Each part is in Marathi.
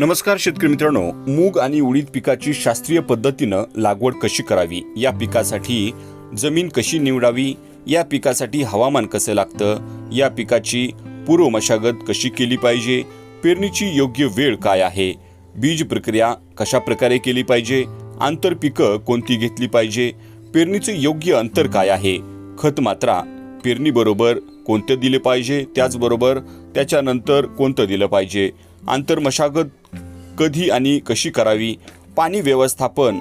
नमस्कार शेतकरी मित्रांनो मूग आणि उडीद पिकाची शास्त्रीय पद्धतीनं लागवड कशी करावी? या पिकासाठी जमीन कशी निवडावी? या पिकासाठी हवामान कसं लागतं? या पिकाची पूर्व मशागत कशी केली पाहिजे? पेरणीची योग्य वेळ काय आहे? बीज प्रक्रिया कशा प्रकारे केली पाहिजे? आंतर पिकं कोणती घेतली पाहिजे? पेरणीचे योग्य अंतर काय आहे? खत मात्रा पेरणीबरोबर कोणतं दिले पाहिजे? त्याचबरोबर त्याच्यानंतर कोणतं दिलं पाहिजे? आंतर मशागत कधी आणि कशी करावी? पाणी व्यवस्थापन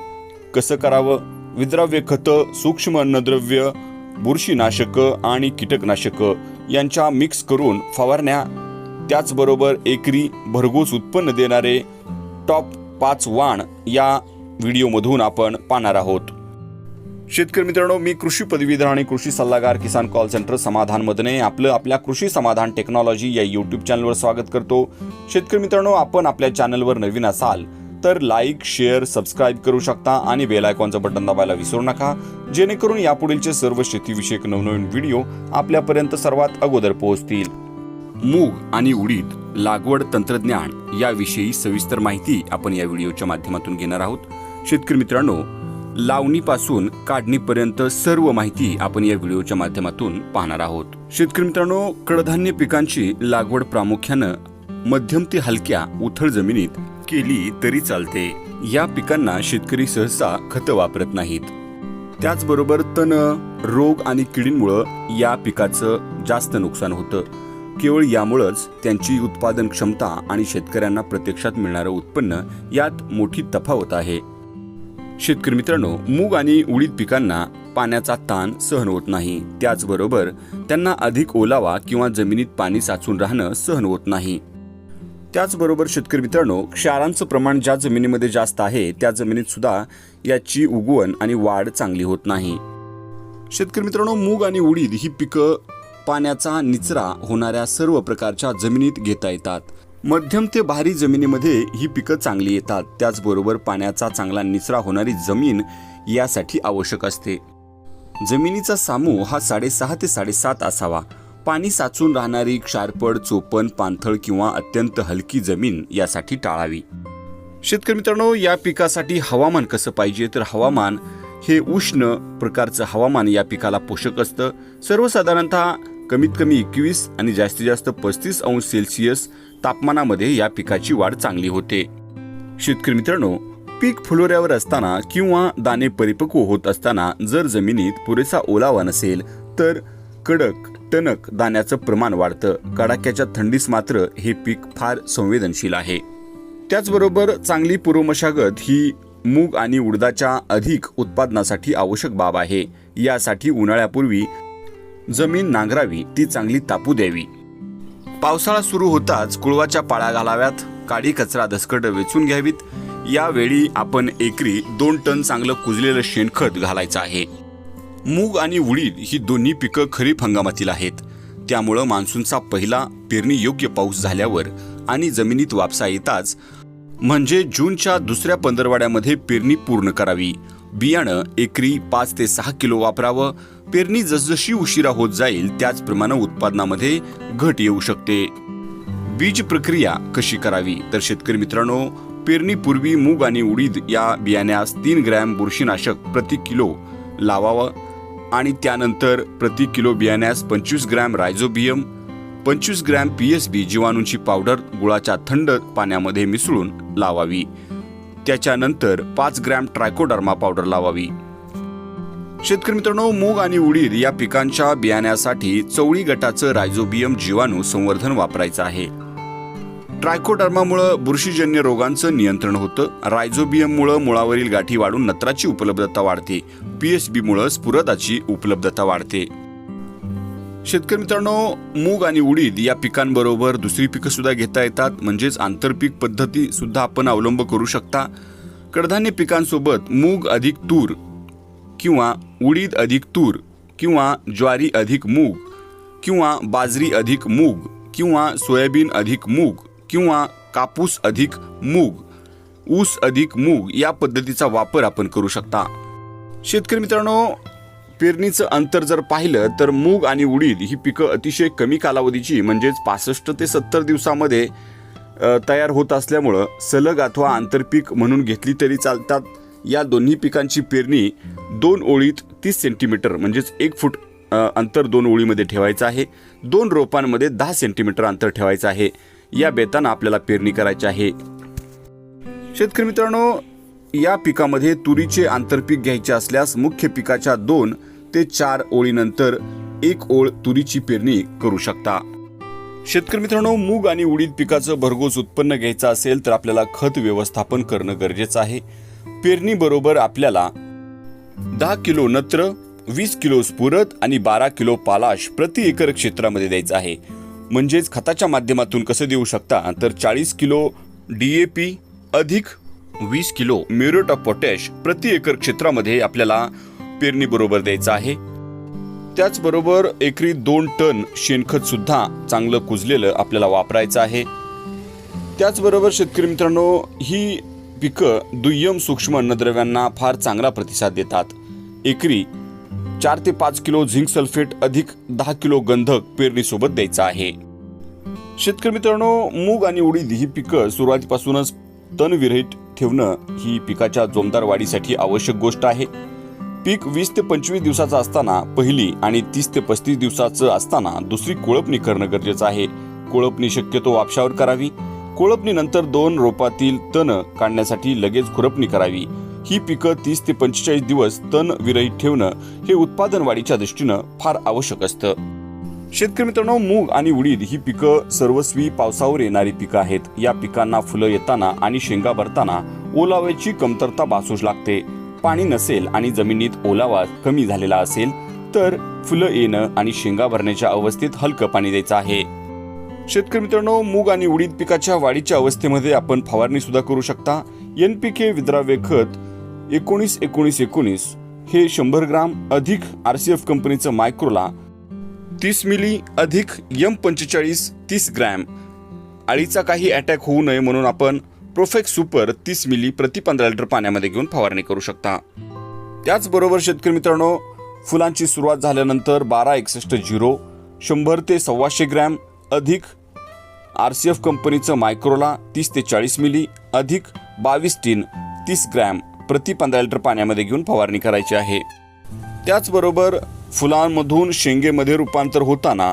कसं करावं? विद्राव्य खतं सूक्ष्म अन्नद्रव्य बुरशीनाशकं आणि कीटकनाशकं यांच्या मिक्स करून फवारण्या. त्याचबरोबर एकरी भरघोस उत्पन्न देणारे टॉप पाच वाण या व्हिडिओमधून आपण पाहणार आहोत. शेतकरी मित्रांनो मी कृषी पदवीधर आणि कृषी सल्लागार किसान कॉल सेंटर समाधान मदने आपलं आपल्या कृषी समाधान टेक्नॉलॉजी या युट्यूब चॅनलवर स्वागत करतो. शेतकरी मित्रांनो आपण आपल्या चॅनलवर नवीन असाल तर लाईक शेअर सबस्क्राईब करू शकता आणि बेल आयकॉनचं बटन दाबायला विसरू नका. जेणेकरून यापुढीलचे सर्व शेतीविषयक नवनवीन व्हिडिओ आपल्यापर्यंत सर्वात अगोदर पोहोचतील. मूग आणि उडीद लागवड तंत्रज्ञान याविषयी सविस्तर माहिती आपण या व्हिडिओच्या माध्यमातून घेणार आहोत. शेतकरी मित्रांनो लावणीपासून काढणीपर्यंत सर्व माहिती आपण या व्हिडिओच्या माध्यमातून पाहणार आहोत. शेतकरी मित्रांनो कडधान्य पिकांची लागवड प्रामुख्यानं मध्यम ते हलक्या उथळ जमिनीत केली तरी चालते. या पिकांना शेतकरी सहसा खतं वापरत नाहीत. त्याचबरोबर तण रोग आणि किडींमुळं या पिकाचं जास्त नुकसान होतं. केवळ यामुळंच त्यांची उत्पादन क्षमता आणि शेतकऱ्यांना प्रत्यक्षात मिळणारं उत्पन्न यात मोठी तफावत आहे. शेतकरी मित्रांनो मूग आणि उडीद पिकांना पाण्याचा ताण सहन होत नाही. त्याचबरोबर त्यांना अधिक ओलावा किंवा जमिनीत पाणी साचून राहणं सहन होत नाही. त्याचबरोबर शेतकरी मित्रांनो क्षारांचं प्रमाण ज्या जमिनीमध्ये जास्त आहे त्या जमिनीत सुद्धा याची उगवण आणि वाढ चांगली होत नाही. शेतकरी मित्रांनो मूग आणि उडीद ही पिकं पाण्याचा निचरा होणाऱ्या सर्व प्रकारच्या जमिनीत घेता येतात. मध्यम ते भारी जमिनीमध्ये ही पिकं चांगली येतात. त्याचबरोबर पाण्याचा चांगला निचरा होणारी जमीन यासाठी आवश्यक असते. जमिनीचा सामू हा साडेसहा ते साडेसात असावा. पाणी साचून राहणारी क्षारपड चोपण पाणथळ किंवा अत्यंत हलकी जमीन यासाठी टाळावी. शेतकरी मित्रांनो या पिकासाठी हवामान कसं पाहिजे? तर हवामान हे उष्ण प्रकारचं हवामान या पिकाला पोषक असतं. सर्वसाधारणतः कमीत कमी एकवीस आणि जास्तीत जास्त पस्तीस अंश सेल्सिअस तापमानामध्ये या पिकाची वाढ चांगली होते. शेतकरी मित्रांनो पीक फुलोऱ्यावर असताना किंवा दाणे परिपक्व होत असताना जर जमिनीत पुरेसा ओलावा नसेल तर कडक टणक दाण्याचं प्रमाण वाढतं. कडाक्याच्या थंडीस मात्र हे पीक फार संवेदनशील आहे. त्याचबरोबर चांगली पूर्वमशागत ही मूग आणि उडदाच्या अधिक उत्पादनासाठी आवश्यक बाब आहे. यासाठी उन्हाळ्यापूर्वी जमीन नांगरावी ती चांगली तापू द्यावी. पावसाळा सुरू होताच कुळवाच्या पाळ्या घालाव्यात. काडी कचरा दसकट वेचून घ्यावीत. यावेळी आपण एकरी दोन टन चांगलं कुजलेलं शेणखत घालायचं आहे. मूग आणि उडीद ही दोन्ही पिकं खरीप हंगामातील आहेत. त्यामुळं मान्सूनचा पहिला पेरणी योग्य पाऊस झाल्यावर आणि जमिनीत वापसा येताच म्हणजे जूनच्या दुसऱ्या पंधरवाड्यामध्ये पेरणी पूर्ण करावी. बियाणं एकरी पाच ते सहा किलो वापरावं पेरणी जसजशी उशिरा होत जाईल त्याचप्रमाणे उत्पादनामध्ये घट येऊ शकते. बीज प्रक्रिया कशी करावी? तर शेतकरी मित्रांनो पेरणीपूर्वी मूग आणि उडीद या बियाण्यास तीन ग्रॅम बुरशीनाशक प्रति किलो लावावं आणि त्यानंतर प्रति किलो बियाण्यास पंचवीस ग्रॅम रायझोबियम पंचवीस ग्रॅम पी एस बी जीवाणूंची पावडर गुळाच्या थंड पाण्यामध्ये मिसळून लावावी. त्याच्यानंतर पाच ग्रॅम ट्रायकोडर्मा पावडर लावावी. शेतकरी मित्रांनो मूग आणि उडीद या पिकांच्या बियाण्यासाठी चवळी गटाचं रायझोबियम जीवाणू संवर्धन वापरायचं आहे. ट्रायकोडर्मामुळं बुरशीजन्य रोगांचं नियंत्रण होतं. रायझोबियममुळं मुळावरील गाठी वाढून नत्राची उपलब्धता वाढते. पीएसबीमुळं स्फुरदाची उपलब्धता वाढते. शेतकरी मित्रांनो मूग आणि उडीद या पिकांबरोबर दुसरी पिकं सुद्धा घेता येतात. म्हणजेच आंतरपीक पद्धती सुद्धा आपण अवलंब करू शकता. कडधान्य पिकांसोबत मूग अधिक तूर किंवा उडीद अधिक तूर किंवा ज्वारी अधिक मूग किंवा बाजरी अधिक मूग किंवा सोयाबीन अधिक मूग किंवा कापूस अधिक मूग ऊस अधिक मूग या पद्धतीचा वापर आपण करू शकता. शेतकरी मित्रांनो पेरणीचं अंतर जर पाहिलं तर मूग आणि उडीद ही पिकं अतिशय कमी कालावधीची म्हणजेच पासष्ट ते सत्तर दिवसामध्ये तयार होत असल्यामुळं सलग अथवा आंतरपीक म्हणून घेतली तरी चालतात. या दोन्ही पिकांची पेरणी दोन ओळीत तीस सेंटीमीटर म्हणजेच एक फूट अंतर दोन ओळीमध्ये ठेवायचं आहे. दोन रोपांमध्ये दहा सेंटीमीटर अंतर ठेवायचं आहे. या बेतानं आपल्याला पेरणी करायची आहे. शेतकरी मित्रांनो या पिकामध्ये तुरीचे आंतरपीक घ्यायचे असल्यास मुख्य पिकाच्या दोन ते चार ओळीनंतर एक ओळ तुरीची पेरणी करू शकता. शेतकरी मित्रांनो मूग आणि उडीद पिकाचं भरघोस उत्पन्न घ्यायचं असेल तर आपल्याला खत व्यवस्थापन करणं गरजेचं आहे. पेरणीबरोबर आपल्याला दहा किलो नत्र वीस किलो स्फुरत आणि बारा किलो पालाश प्रति एकर क्षेत्रामध्ये द्यायचं आहे. म्हणजेच खताच्या माध्यमातून कसं देऊ शकता? तर चाळीस किलो डी ए पी अधिक वीस किलो म्युरेट ऑफ पोटॅश प्रति एकर क्षेत्रामध्ये आपल्याला पेरणी बरोबर द्यायचं आहे. त्याचबरोबर एकरी दोन टन शेणखत सुद्धा चांगलं कुजलेलं आपल्याला वापरायचं आहे. त्याचबरोबर शेतकरी मित्रांनो ही पिकं दुय्यम सूक्ष्म अन्नद्रव्यांना फार चांगला प्रतिसाद देतात. एकरी चार ते पाच किलो झिंक सल्फेट अधिक दहा किलो गंधक पेरणीसोबत द्यायचा आहे. शेतकरी मित्रांनो मूग आणि उडीद ही पिकं सुरुवातीपासूनच तणविरहित ठेवणं ही पिकाच्या जोमदार वाढीसाठी आवश्यक गोष्ट आहे. पीक वीस ते पंचवीस दिवसाचं असताना पहिली आणि तीस ते पस्तीस दिवसाचं असताना दुसरी कोळपणी करणं गरजेचं आहे. कोळपणी शक्यतो वापशावर करावी. कोळपणीनंतर दोन रोपातील तण काढण्यासाठी लगेच खुरपणी करावी. ही पिकं तीस ते पंचेचाळीस दिवस तण विरहित ठेवणं हे उत्पादन वाढीच्या दृष्टीनं फार आवश्यक असतं. शेतकरी मित्रांनो मूग आणि उडीद ही पिकं सर्वस्वी पावसावर येणारी पिकं आहेत. या पिकांना फुलं येताना आणि शेंगा भरताना ओलाव्याची कमतरता भासूच लागते. पाणी नसेल आणि जमिनीत ओलावा कमी झालेला असेल तर फुलं येणं आणि शेंगा भरण्याच्या अवस्थेत हलकं पाणी द्यायचं आहे. शेतकरी मित्रांनो मूग आणि उडीद पिकाच्या वाढीच्या अवस्थेमध्ये आपण फवारणी सुद्धा करू शकता. एनपीके विद्राव्य खत एकोणीस एकोणीस एकोणीस हे शंभर ग्राम अधिक आरसीएफ कंपनीचं मायक्रोला तीस मिली अधिक यम पंचेचाळीस तीस ग्रॅम. अळीचा काही अटॅक होऊ नये म्हणून आपण प्रोफेक्स सुपर तीस मिली प्रति पंधरा लिटर पाण्यामध्ये घेऊन फवारणी करू शकता. त्याचबरोबर शेतकरी मित्रांनो फुलांची सुरुवात झाल्यानंतर बारा एकसष्ट झिरो शंभर ते सव्वाशे ग्रॅम अधिक आर सी एफ कंपनीचं मायक्रोला तीस ते चाळीस मिली अधिक बावीस टीन तीस ग्रॅम प्रति पंधरा लिटर पाण्यामध्ये घेऊन फवारणी करायची आहे. त्याचबरोबर फुलांमधून शेंगेमध्ये रूपांतर होताना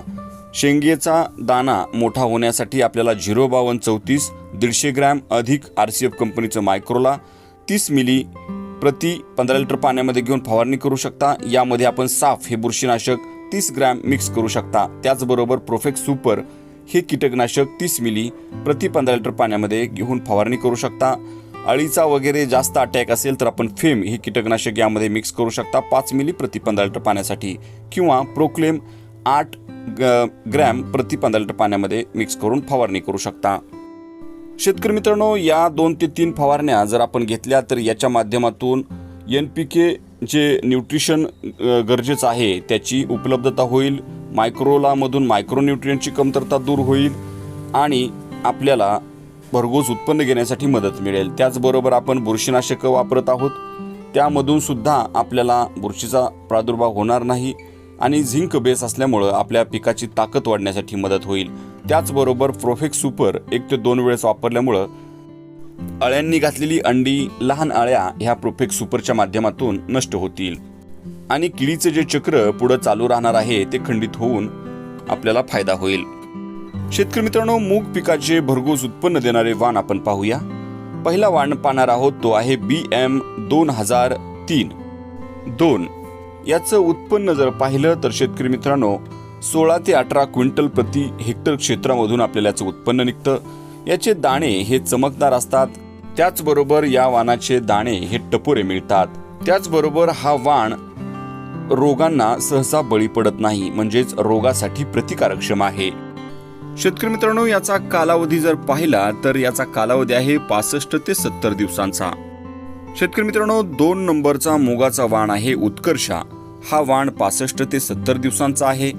शेंगेचा दाना मोठा होण्यासाठी आपल्याला झिरो बावन्न चौतीस दीडशे ग्रॅम अधिक आर सी एफ कंपनीचं मायक्रोला तीस मिली प्रति पंधरा लिटर पाण्यामध्ये घेऊन फवारणी करू शकता. यामध्ये आपण साफ हे बुरशीनाशक तीस ग्रॅम मिक्स करू शकता. त्याचबरोबर प्रोफेक्स सुपर हे कीटकनाशक तीस मिली प्रति पंधरा लिटर पाण्यामध्ये घेऊन फवारणी करू शकता. अळीचा वगैरे जास्त अटॅक असेल तर आपण फेम हे कीटकनाशक यामध्ये मिक्स करू शकता पाच मिली प्रति पंधरा लिटर पाण्यासाठी. किंवा प्रोक्लेम आठ ग- ग्रॅम प्रति पंधरा लिटर पाण्यामध्ये मिक्स करून फवारणी करू शकता. शेतकरी मित्रांनो या दोन ते तीन फवारण्या जर आपण घेतल्या तर याच्या माध्यमातून एन पी के जे न्यूट्रिशन गरजेचं आहे त्याची उपलब्धता होईल मायक्रोलामधून मायक्रोन्यूट्रियनची कमतरता दूर होईल आणि आपल्याला भरघोस उत्पन्न घेण्यासाठी मदत मिळेल. त्याचबरोबर आपण बुरशीनाशकं वापरत आहोत. त्यामधून सुद्धा आपल्याला बुरशीचा प्रादुर्भाव होणार नाही. आणि झिंक बेस असल्यामुळं आपल्या पिकाची ताकद वाढण्यासाठी मदत होईल. त्याचबरोबर प्रोफेक्स सुपर एक ते दोन वेळेस वापरल्यामुळं अळ्यांनी घातलेली अंडी लहान अळ्या ह्या प्रोफेक्स सुपरच्या माध्यमातून नष्ट होतील. आणि किडीचे जे चक्र पुढं चालू राहणार आहे ते खंडित होऊन आपल्याला फायदा होईल. शेतकरी मित्रांनो मूग पिकाचे भरघोस उत्पन्न देणारे वाण आपण पाहूया. पहिला वाण पाहणार आहोत तो आहे बी एम दोन हजार तीन. दोन याचं उत्पन्न जर पाहिलं तर शेतकरी मित्रांनो सोळा ते अठरा क्विंटल प्रति हेक्टर क्षेत्रामधून आपल्याला याचं उत्पन्न निघतं. याचे दाणे हे चमकदार असतात. त्याचबरोबर या वाणाचे दाणे हे टपोरे मिळतात. त्याचबरोबर हा वाण रोगांना सहसा बळी पडत नाही म्हणजेच रोगासाठी प्रतिकारक्षम आहे. शेतकरी मित्रांनो याचा कालावधी जर पाहिला तर याचा कालावधी आहे पासष्ट ते सत्तर दिवसांचा. शेतकरी मित्रांनो दोन नंबरचा मुगाचा वाण आहे उत्कर्षा. हा वाण पासष्ट ते सत्तर दिवसांचा आहे.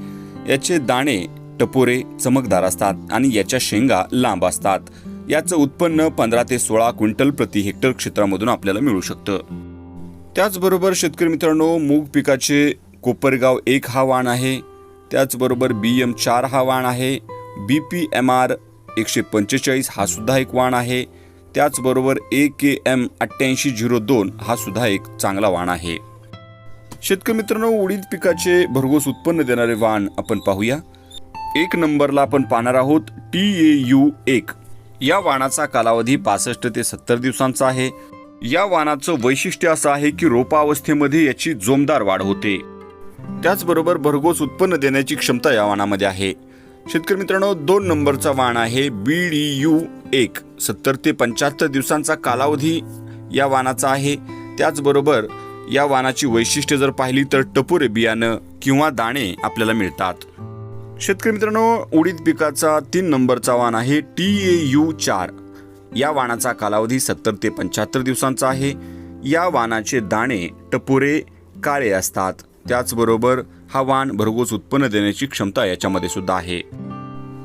याचे दाणे टपोरे चमकदार असतात आणि याच्या शेंगा लांब असतात. याचं उत्पन्न पंधरा ते सोळा क्विंटल प्रति हेक्टर क्षेत्रामधून आपल्याला मिळू शकतं. त्याचबरोबर शेतकरी मित्रांनो मूग पिकाचे कोपरगाव एक हा वाण आहे. त्याचबरोबर बी एम चार हा वाण आहे. बी पी एम आर एकशे पंचेचाळीस हा सुद्धा एक वाण आहे. त्याचबरोबर ए के एम अठ्ठ्याऐंशी झिरो दोन हा सुद्धा एक चांगला वाण आहे. शेतकरी मित्रांनो उडीद पिकाचे भरघोस उत्पन्न देणारे वाण आपण पाहूया. एक नंबरला आपण पाहणार आहोत टी ए यू एक. या वाणाचा कालावधी पासष्ट ते सत्तर दिवसांचा आहे. या वाणाचं वैशिष्ट्य असं आहे की रोपावस्थेमध्ये याची जोमदार वाढ होते. त्याचबरोबर भरघोस उत्पन्न देण्याची क्षमता या वाणामध्ये आहे. शेतकरी मित्रांनो दोन नंबरचा वाण आहे बी डी यू एक. सत्तर ते पंच्याहत्तर दिवसांचा कालावधी या वाणाचा आहे. त्याचबरोबर या वाणाची वैशिष्ट्ये जर पाहिली तर टपोरे बियाणं किंवा दाणे आपल्याला मिळतात. शेतकरी मित्रांनो उडीद पिकाचा तीन नंबरचा वाण आहे टी ए यू चार. या वाणाचा कालावधी सत्तर ते पंच्याहत्तर दिवसांचा आहे. या वाणाचे दाणे टपोरे काळे असतात. त्याचबरोबर हा वाण भरघोस उत्पन्न देण्याची क्षमता याच्यामध्ये सुद्धा आहे.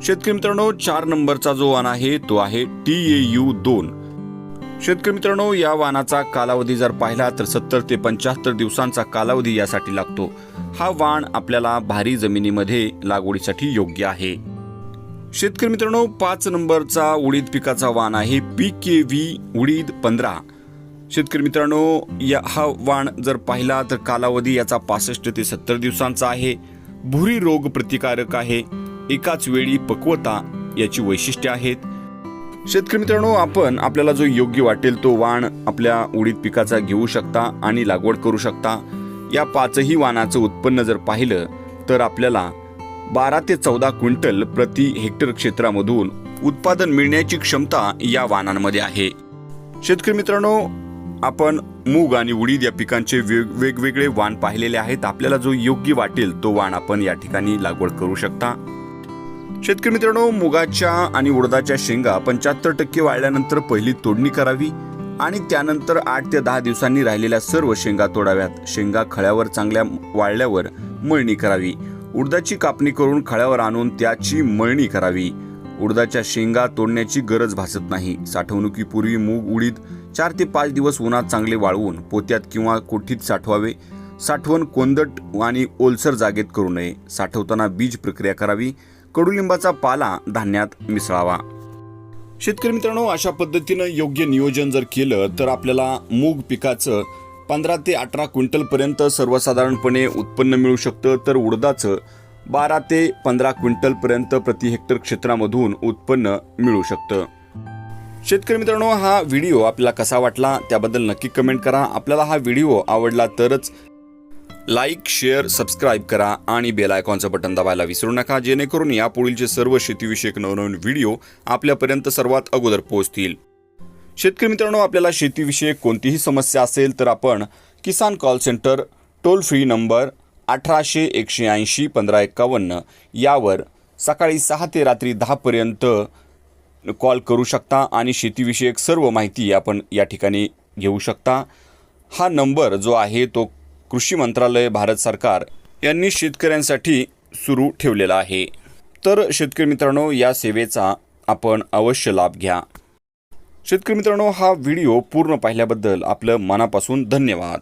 शेतकरी मित्रांनो चार नंबरचा जो वाण आहे तो आहे टी ए यू दोन. शेतकरी मित्रांनो या वाहनाचा कालावधी जर पाहिला तर सत्तर ते पंच्याहत्तर दिवसांचा कालावधी यासाठी लागतो. हा वाण आपल्याला भारी जमिनीमध्ये लागवडीसाठी योग्य आहे. शेतकरी मित्रांनो पाच नंबरचा उडीद पिकाचा वाण आहे पी के व्ही उडीद पंधरा. शेतकरी मित्रांनो या हा वाण जर पाहिला तर कालावधी याचा पासष्ट ते सत्तर दिवसांचा आहे. भुरी रोग प्रतिकारक आहे. एकाच वेळी पक्वता याची वैशिष्ट्ये आहेत. शेतकरी मित्रांनो आपण आपल्याला जो योग्य वाटेल तो वाण आपल्या उडीद पिकाचा घेऊ शकता आणि लागवड करू शकता. या पाचही वाणाचं उत्पन्न जर पाहिलं तर आपल्याला बारा ते चौदा क्विंटल प्रति हेक्टर क्षेत्रामधून उत्पादन मिळण्याची क्षमता या वाणांमध्ये आहे. शेतकरी मित्रांनो आपण मूग आणि उडीद या पिकांचे वेग वेगवेगळे वाण पाहिलेले आहेत. आपल्याला जो योग्य वाटेल तो वाण आपण या ठिकाणी लागवड करू शकता. शेतकरी मित्रांनो मुगाच्या आणि उडदाच्या शेंगा पंच्याहत्तर टक्के वाळल्यानंतर पहिली तोडणी करावी आणि त्यानंतर आठ ते दहा दिवसांनी राहिलेल्या सर्व शेंगा तोडाव्यात. शेंगा खळ्यावर चांगल्या वाळल्यावर मळणी करावी. उडदाची कापणी करून खळ्यावर आणून त्याची मळणी करावी. उडदाच्या शेंगा तोडण्याची गरज भासत नाही. साठवणुकीपूर्वी मूग उडीद चार ते पाच दिवस उन्हात चांगले वाळवून पोत्यात किंवा कोठीत साठवावे. साठवण कोंदट आणि ओलसर जागेत करू नये. साठवताना बीज प्रक्रिया करावी. कडुलिंबाचा पाला धान्यात मिसळावा. शेतकरी मित्रांनो अशा पद्धतीनं योग्य नियोजन जर केलं तर आपल्याला मूग पिकाचं पंधरा ते अठरा क्विंटलपर्यंत सर्वसाधारणपणे उत्पन्न मिळू शकतं. तर उडदाचं बारा ते पंधरा क्विंटलपर्यंत प्रति हेक्टर क्षेत्रामधून उत्पन्न मिळू शकतं. शेतकरी मित्रांनो हा व्हिडिओ आपल्याला कसा वाटला त्याबद्दल नक्की कमेंट करा. आपल्याला हा व्हिडिओ आवडला तरच लाईक शेअर सबस्क्राईब करा आणि बेल आयकॉनचं बटन दाबायला विसरू नका जेणेकरून यापुढीलचे सर्व शेतीविषयक नवनवीन व्हिडिओ आपल्यापर्यंत सर्वात अगोदर पोहोचतील. शेतकरी मित्रांनो आपल्याला शेतीविषयक कोणतीही समस्या असेल तर आपण Kisan call centre toll free number अठराशे एकशे ऐंशी पंधरा एक्कावन्न यावर सकाळी सहा ते रात्री दहापर्यंत कॉल करू शकता आणि शेतीविषयक सर्व माहिती आपण या ठिकाणी घेऊ शकता. हा नंबर जो आहे तो कृषी मंत्रालय भारत सरकार यांनी शेतकऱ्यांसाठी सुरू ठेवलेला आहे. तर शेतकरी मित्रांनो या सेवेचा आपण अवश्य लाभ घ्या. शेतकरी मित्रांनो हा व्हिडिओ पूर्ण पाहिल्याबद्दल आपलं मनापासून धन्यवाद.